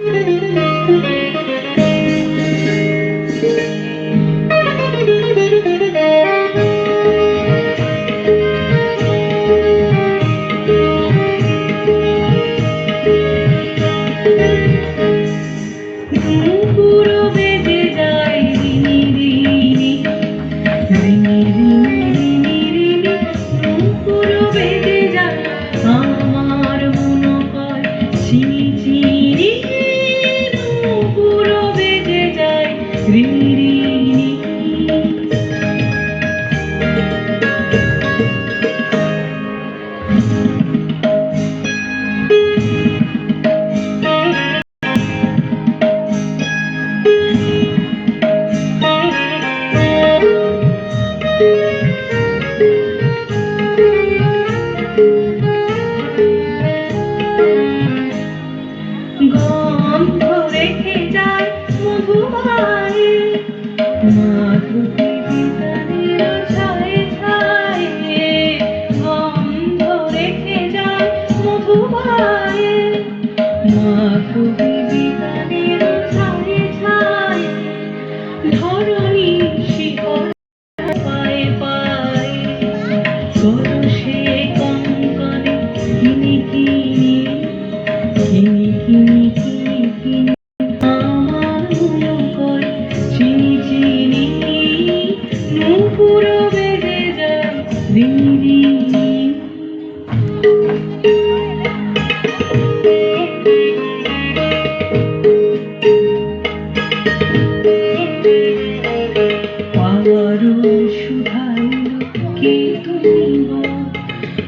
Müzik Thank you.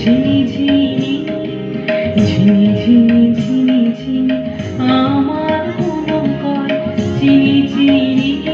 ঝিনি ঝিনি ঝিনি ঝিনি ঝিনি ঝিনি আমার মন করে ঝিনি ঝিনি